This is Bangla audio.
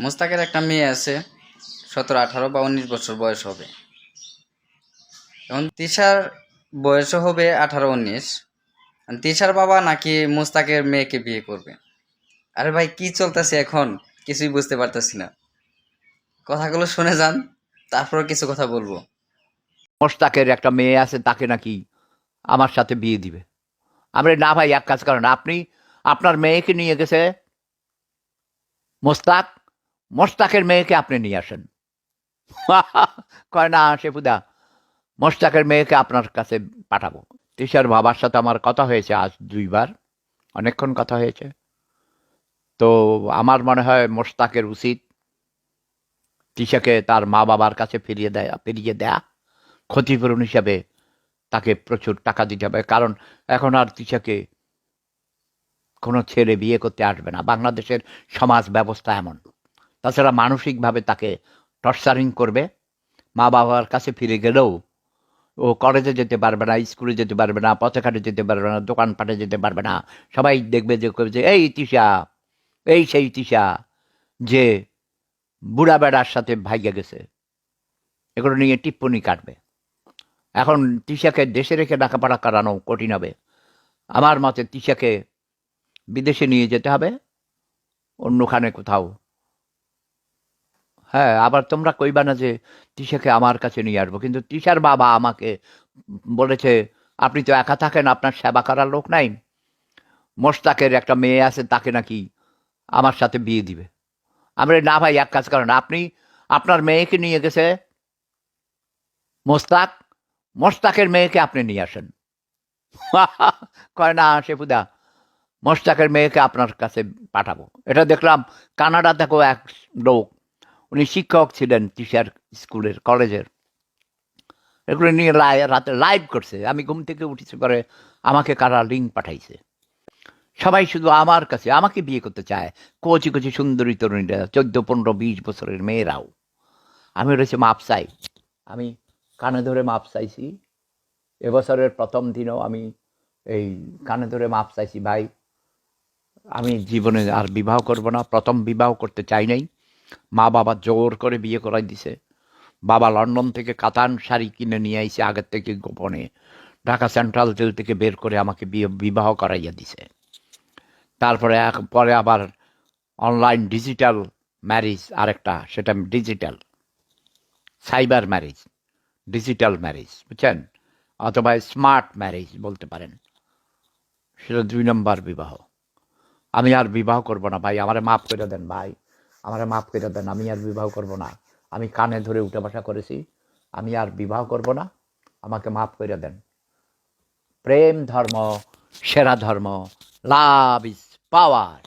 মোস্তাকের একটা মেয়ে আছে, সতেরো, আঠারো বা উনিশ বছর বয়স হবে। এখন তিশার বয়সও হবে আঠারো, উনিশ। আর তিশার বাবা নাকি মোস্তাকের মেয়েকে বিয়ে করবে? আরে ভাই, কি চলতেছে এখন? কিছুই বুঝতে পারতেছি না। কথাগুলো শুনে যান তারপর কিছু কথা বলব। মোস্তাকের একটা মেয়ে আছে, তাকে নাকি আমার সাথে বিয়ে দিবে। আমরা না ভাই, এক কাজ করেন, আপনি আপনার মেয়েকে নিয়ে গেছে মোস্তাক মোস্তাকের মেয়েকে আপনি নিয়ে আসেন। কয়, না, শেফুদা মোস্তাকের মেয়েকে আপনার কাছে পাঠাবো। তিশার বাবার সাথে আমার কথা হয়েছে আজ দুইবার, অনেকক্ষণ কথা হয়েছে। তো আমার মনে হয় মোস্তাকের উচিত তিশাকে তার মা বাবার কাছে ফিরিয়ে দেয়, ফিরিয়ে দেয়া। ক্ষতিপূরণ হিসাবে তাকে প্রচুর টাকা দিতে হবে। কারণ এখন আর তিশাকে কোনো ছেলে বিয়ে করতে আসবে না। বাংলাদেশের সমাজ ব্যবস্থা এমন। তাছাড়া মানসিকভাবে তাকে টর্চারিং করবে। মা বাবার কাছে ফিরে গেলেও ও কলেজে যেতে পারবে না স্কুলে যেতে পারবে না, পথেঘাটে যেতে পারবে না, দোকানপাটে যেতে পারবে না। সবাই দেখবে যে যে, এই তিশা এই সেই তিশা যে বুড়া বেড়ার সাথে ভাইগে গেছে। এগুলো নিয়ে টিপ্পনি কাটবে। এখন তিশাকে দেশে রেখে ডাকাপাড়া করানো কঠিন হবে। আমার মতে তিশাকে বিদেশে নিয়ে যেতে হবে, অন্যখানে কোথাও হ্যাঁ আবার তোমরা কইবা না যে তিশাকে আমার কাছে নিয়ে আসব। কিন্তু তিশার বাবা আমাকে বলেছে, আপনি তো একা থাকেন, আপনার সেবা করার লোক নাই। মোস্তাকের একটা মেয়ে আছে, তাকে নাকি আমার সাথে বিয়ে দিবে। আমরা না ভাই, এক কাজ করেন, আপনি আপনার মেয়েকে নিয়ে গেছে মোস্তাক মোস্তাকের মেয়েকে আপনি নিয়ে আসেন। কয়, না, শেফুদা মোস্তাকের মেয়েকে আপনার কাছে পাঠাবো। এটা দেখলাম কানাডা থেকেও এক লোক উনি শিক্ষক ছিলেন টিচার স্কুলের, কলেজের। এগুলো নিয়ে লাই- রাতে লাইভ করছে। আমি ঘুম থেকে উঠেছি পরে আমাকে কারা লিঙ্ক পাঠাইছে। সবাই শুধু আমার কাছে, আমাকে বিয়ে করতে চায়। কচি কচি সুন্দরী তরুণীরা, চোদ্দ, পনেরো, বিশ বছরের মেয়েরাও। আমি রয়েছে মাপ চাই। আমি কানে ধরে মাপ চাইছি। এবছরের প্রথম দিনও আমি এই কানে ধরে মাপ চাইছি, ভাই, আমি জীবনে আর বিবাহ করব না। প্রথম বিবাহ করতে চাই নাই। মা বাবা জোর করে বিয়ে করাই দিছে। বাবা লন্ডন থেকে কাতান শাড়ি কিনে নিয়ে আইছে আগের থেকে গোপনে। ঢাকা সেন্ট্রাল জেল থেকে বের করে আমাকে বিয়ে, বিবাহ করাইয়া দিছে। তারপরে পরে আবার অনলাইন ডিজিটাল ম্যারেজ আরেকটা, সেটা digital. Cyber marriage, digital marriage, বুঝছেন? অথবা স্মার্ট ম্যারেজ বলতে পারেন। সেটা দুই নম্বর বিবাহ। আমি আর বিবাহ করব না ভাই, আমারে মাফ করে দেন ভাই। আমারে মাফ করে দেন, আমি আর বিবাহ করব না। আমি কানে ধরে উঠে বসা করেছি, আমি আর বিবাহ করব না, আমাকে মাফ করে দেন। প্রেম ধর্ম, সেরা ধর্ম, লাভ ইজ পাওয়ার।